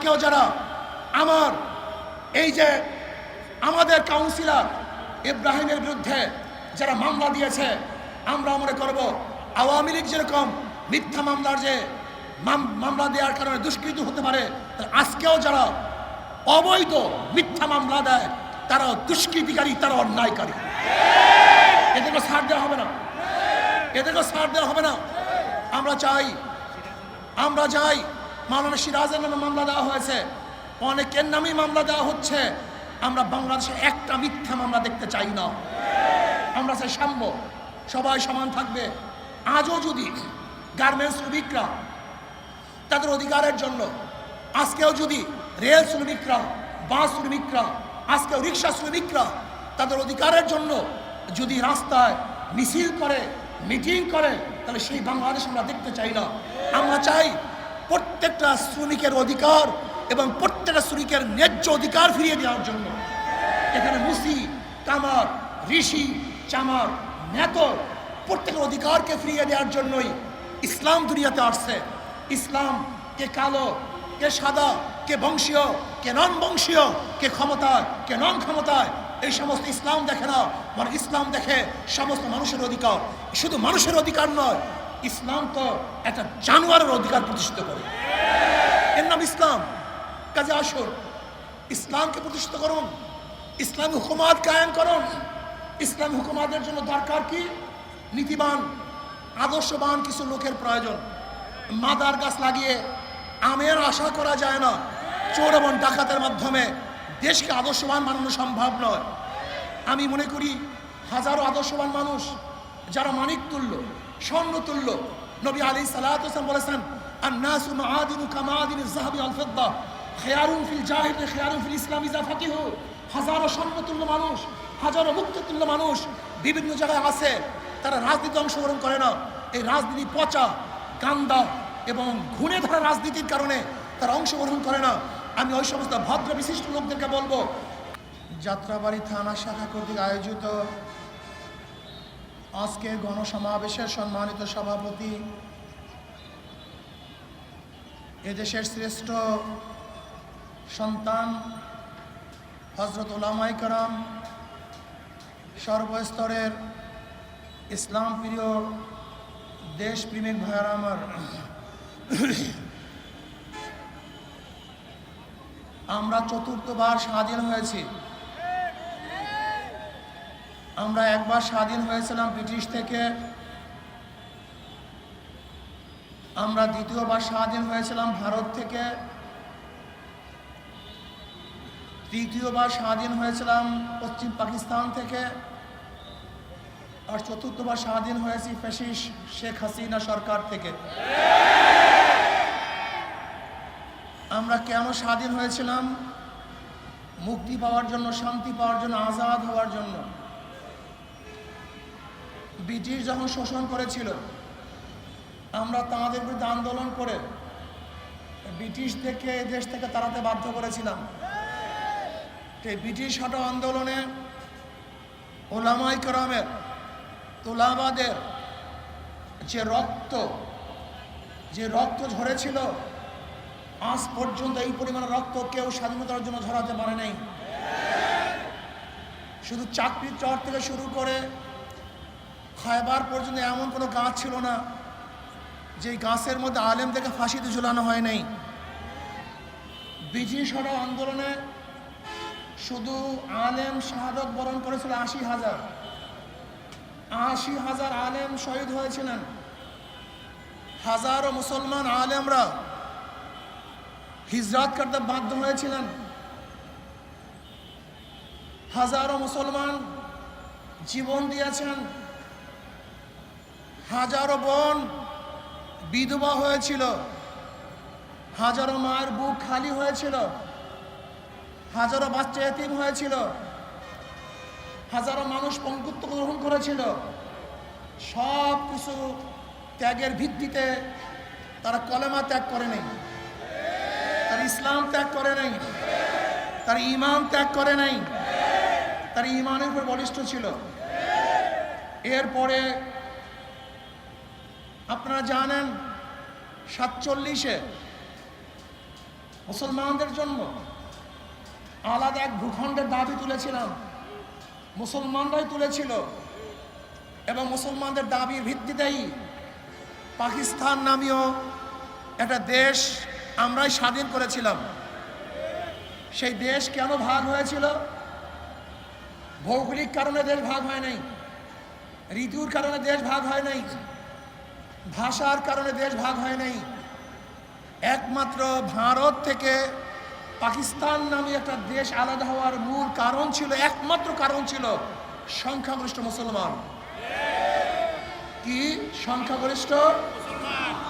আজকেও যারা আমার এই যে আমাদের কাউন্সিলর ইব্রাহিমের বিরুদ্ধে যারা মামলা দিয়েছে, আমরা মনে করব আওয়ামী লীগ যেরকম মিথ্যা মামলার যে মামলা দেওয়ার কারণে দুষ্কৃত হতে পারে আজকেও যারা অবৈধ মিথ্যা মামলা দেয়, তারাও দুষ্কৃতিকারী তারা অন্যায়কারী। এদেরকে ছাড় দেওয়া হবে না। এদেরকে ছাড় দেওয়া হবে না। আমরা চাই, আমরা যাই মাওলানা সিরাজের নামে মামলা দেওয়া হয়েছে। অনেকের নামেই মামলা দেওয়া হচ্ছে। আমরা বাংলাদেশে একটা মিথ্যা মামলা দেখতে চাই না। আমরা চাই সাম্য। সবাই সমান থাকবে। আজও যদি গার্মেন্টস শ্রমিকরা তাদের অধিকারের জন্য, আজকেও যদি রেল শ্রমিকরা, বাস শ্রমিকরা, আজকেও রিক্সা শ্রমিকরা তাদের অধিকারের জন্য যদি রাস্তায় মিছিল করে, মিটিং করে, তাহলে সেই বাংলাদেশ আমরা দেখতে চাই না। আমরা চাই প্রত্যেকটা শ্রমিকের অধিকার এবং প্রত্যেকটা শ্রমিকের ন্যায্য অধিকার ফিরিয়ে দেওয়ার জন্য। এখানে মুসি কামার ঋষি, চামার নেত প্রত্যেকের অধিকারকে ফিরিয়ে দেওয়ার জন্যই ইসলাম দুনিয়াতে আসছে। ইসলাম কে কালো, কে সাদা, কে বংশীয়, কে নন বংশীয় কে ক্ষমতায়, কে নন ক্ষমতায় এই সমস্ত ইসলাম দেখে না মানে ইসলাম দেখে সমস্ত মানুষের অধিকার। শুধু মানুষের অধিকার নয় ইসলাম তো একটা জানোয়ারের অধিকার প্রতিষ্ঠিত করে। এর নাম ইসলাম। কাজে আসুন। ইসলামকে প্রতিষ্ঠিত করুন। ইসলামী হুকুমাত কায়েম করুন। ইসলামী হুকুমাতের জন্য দরকার কি? নীতিবান, আদর্শবান কিছু লোকের প্রয়োজন। মাদার গাছ লাগিয়ে আমের আশা করা যায় না। চোর এবং ডাকাতের মাধ্যমে দেশকে আদর্শবান বানানো সম্ভব নয়। আমি মনে করি হাজারো আদর্শবান মানুষ, যারা মানিক তুল্য স্বর্ণ তুল্য নবী আলী সালাম বলেছেন الناس معادن كمعادن الذهب والفضة خيار في الجاهل خيار في الإسلام إذا فقهوا হাজারো স্বর্ণতুল্য মানুষ হাজারো মুক্ততুল্য মানুষ বিভিন্ন জায়গায় আছে তারা রাজনীতি অংশগ্রহণ করে না এই রাজনীতি পচা কান্দা এবং ঘুণে ধরা রাজনীতির কারণে তারা অংশগ্রহণ করে না আমি ওই সমস্ত ভদ্র বিশিষ্ট লোকদেরকে বলবো যাত্রাবাড়ি থানা শাখা কর্তৃক আয়োজিত আজকে গণসমাবেশের সম্মানিত সভাপতি, এদেশের শ্রেষ্ঠ সন্তান হজরত ওলামাই কারাম, সর্বস্তরের ইসলাম প্রিয় দেশপ্রেমিক ভাইয়ারা আমার, আমরা চতুর্থবার স্বাধীন হয়েছি। আমরা একবার স্বাধীন হয়েছিলাম ব্রিটিশ থেকে। আমরা দ্বিতীয়বার স্বাধীন হয়েছিলাম ভারত থেকে। তৃতীয়বার স্বাধীন হয়েছিলাম পশ্চিম পাকিস্তান থেকে। আর চতুর্থবার স্বাধীন হয়েছি ফেসিস শেখ হাসিনা সরকার থেকে। আমরা কেন স্বাধীন হয়েছিলাম? মুক্তি পাওয়ার জন্য, শান্তি পাওয়ার জন্য, আজাদ হওয়ার জন্য। ব্রিটিশ যখন শোষণ করেছিল, আমরা তাদের বিরুদ্ধে আন্দোলন করে ব্রিটিশদেরকে এই দেশ থেকে তাড়াতে বাধ্য করেছিলাম। এই ব্রিটিশ হটাও আন্দোলনে ওলামাই করমের তোলাবাদের যে রক্ত যে রক্ত ঝরেছিল, আজ পর্যন্ত এই পরিমাণ রক্ত কেউ স্বাধীনতার জন্য ঝরাতে পারে নাই। শুধু চাকরির চর থেকে শুরু করে খায়বার পর্যন্ত এমন কোনো গাছ ছিল না যে গাছের মধ্যে আলেমদেরকে ফাঁসিতে ঝুলানো হয় নাই। ব্রিটিশ আন্দোলনে শুধু আলেম শাহাদত বরণ করেছিল আশি হাজার। আশি হাজার আলেম শহীদ হয়েছিলেন। হাজারো মুসলমান আলেমরা হিজরাত করতে বাধ্য হয়েছিলেন। হাজারো মুসলমান জীবন দিয়েছেন। হাজারো বোন বিধবা হয়েছিল, হাজারো মায়ের বুক খালি হয়েছিল, হাজারো বাচ্চা এতিম হয়েছিল, হাজারো মানুষ পঙ্কুত্ব গ্রহণ করেছিল। সব কিছু ত্যাগের ভিত্তিতে তারা কলেমা ত্যাগ করে নেই। তার ইসলাম ত্যাগ করে নাই। তার ইমান ত্যাগ করে নাই। তার ইমানের উপর বলিষ্ঠ ছিল। এরপরে আপনারা জানেন, সাতচল্লিশে মুসলমানদের জন্য আলাদা এক ভূখণ্ডের দাবি তুলেছিলাম। মুসলমানরাই তুলেছিল এবং মুসলমানদের দাবির ভিত্তিতেই পাকিস্তান নামীয় একটা দেশ আমরাই স্বাধীন করেছিলাম। সেই দেশ কেন ভাগ হয়েছিল? ভৌগোলিক কারণে দেশ ভাগ হয় নাই। ঋতুর কারণে দেশ ভাগ হয় নাই। ভাষার কারণে দেশ ভাগ হয় নাই। একমাত্র ভারত থেকে পাকিস্তান নামে একটা দেশ আলাদা হওয়ার মূল কারণ ছিল, একমাত্র কারণ ছিল সংখ্যাগরিষ্ঠ মুসলমান। কি? সংখ্যাগরিষ্ঠ?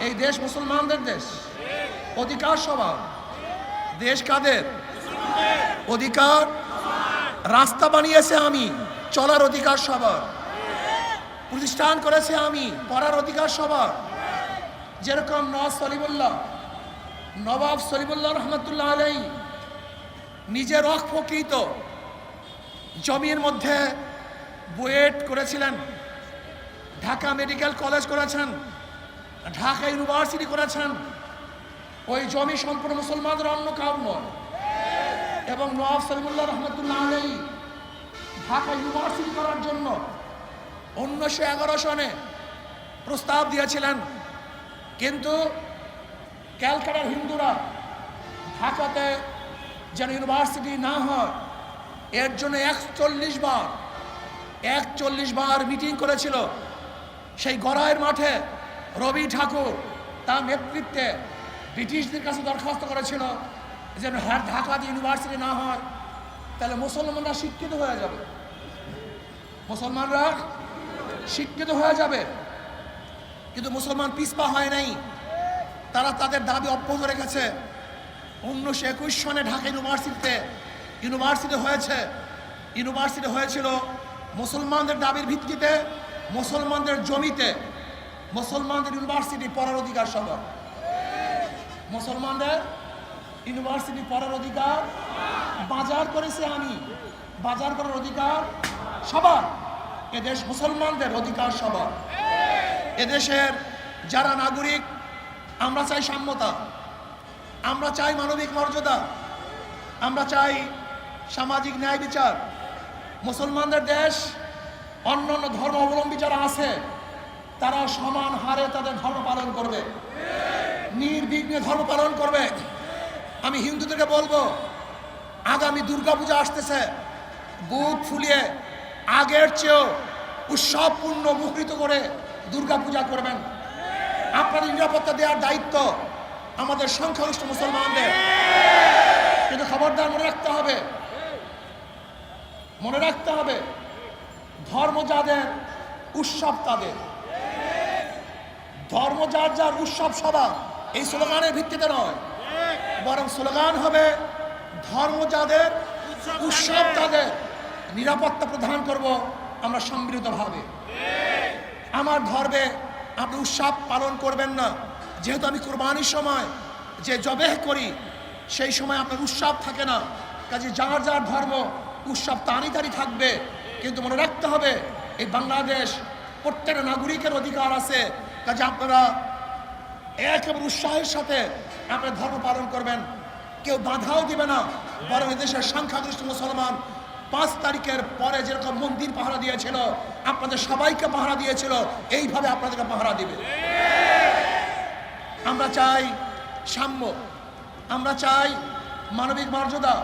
এই দেশ মুসলমানদের দেশ। অধিকার সভা দেশ কাদের? অধিকার রাস্তা বানিয়েছে আমি, চলার অধিকার সবার। প্রতিষ্ঠান করেছে আমি, পড়ার অধিকার সবার। যেরকম নওয়াজ সলিমুল্লাহ, নবাব সলিমুল্লাহ রহমতুল্লাহ আলাই নিজে রক প্রকৃত জমির মধ্যে বুয়েট করেছিলেন, ঢাকা মেডিকেল কলেজ করেছেন, ঢাকা ইউনিভার্সিটি করেছেন। ওই জমি সম্পূর্ণ মুসলমানদের অন্য কাউ নয়। এবং নওয়াব সলিমুল্লাহ রহমতুল্লাহ আলাই ঢাকা ইউনিভার্সিটি করার জন্য উনিশশো এগারো সনে প্রস্তাব দিয়েছিলেন, কিন্তু ক্যালকাটার হিন্দুরা ঢাকাতে যেন ইউনিভার্সিটি না হয়, এর জন্য একচল্লিশ বার একচল্লিশ বার মিটিং করেছিল। সেই গড়াইয়ের মাঠে রবি ঠাকুর তার নেতৃত্বে ব্রিটিশদের কাছে দরখাস্ত করেছিল যেন হ্যাঁ ঢাকাতে ইউনিভার্সিটি না হয়, তাহলে মুসলমানরা শিক্ষিত হয়ে যাবে। মুসলমানরা শিক্ষিত হয়ে যাবে। কিন্তু মুসলমান পিসপা হয় নাই। তারা তাদের দাবি অব্যাহত রেখেছে। উনিশশো একুশ সনে ঢাকা ইউনিভার্সিটিতে ইউনিভার্সিটি হয়েছে। ইউনিভার্সিটি হয়েছিল মুসলমানদের দাবির ভিত্তিতে, মুসলমানদের জমিতে, মুসলমানদের ইউনিভার্সিটি পড়ার অধিকার সবার মুসলমানদের ইউনিভার্সিটি পড়ার অধিকার বাজার করেছে আমি। বাজার করার অধিকার সবার। এদেশ মুসলমানদের অধিকার সবার এদেশের যারা নাগরিক, আমরা চাই সাম্যতা। আমরা চাই মানবিক মর্যাদা। আমরা চাই সামাজিক ন্যায় বিচার। মুসলমানদের দেশ, অন্য অন্য ধর্ম অবলম্বী যারা আছে, তারা সমান হারে তাদের ধর্ম পালন করবে। নির্বিঘ্নে ধর্ম পালন করবে। আমি হিন্দুদেরকে বলব, আগামী দুর্গাপূজা আসতেছে। বুক ফুলিয়ে আগের চেয়েও উৎসবপূর্ণ মুখরিত করে দুর্গাপূজা করবেন। আপনাদের নিরাপত্তা দেওয়ার দায়িত্ব আমাদের সংখ্যাগরিষ্ঠ মুসলমানদের। কিন্তু খবরদার মনে রাখতে হবে। মনে রাখতে হবে, ধর্ম যাদের, উৎসব তাদের। ধর্ম যার যার উৎসব সভা এই স্লোগানের ভিত্তিতে নয়। বরং স্লোগান হবে, ধর্ম যাদের, উৎসব তাদের। নিরাপত্তা প্রদান করব আমরা সম্মিলিতভাবে আমার ধর্মে আপনি উৎসব পালন করবেন না। যেহেতু আমি কোরবানির সময় যে জবেহ করি, সেই সময় আপনার উৎসব থাকে না। কাজে যার যার ধর্ম, উৎসব তারই তারই থাকবে। কিন্তু মনে রাখতে হবে, এই বাংলাদেশ প্রত্যেকটা নাগরিকের অধিকার আছে। কাজে আপনারা একেবারে উৎসাহের সাথে আপনার ধর্ম পালন করবেন। কেউ বাধাও দিবে না। বরং এদেশের সংখ্যাগরিষ্ঠ মুসলমান পাঁচ তারিখের পরে যেরকম মন্দির পাহারা দিয়েছিল, আপনাদের সবাইকে পাহারা দিয়েছিল, এইভাবে আপনাদেরকে পাহারা দিবে। আমরা চাই সাম্য, আমরা চাই মানবিক মর্যাদা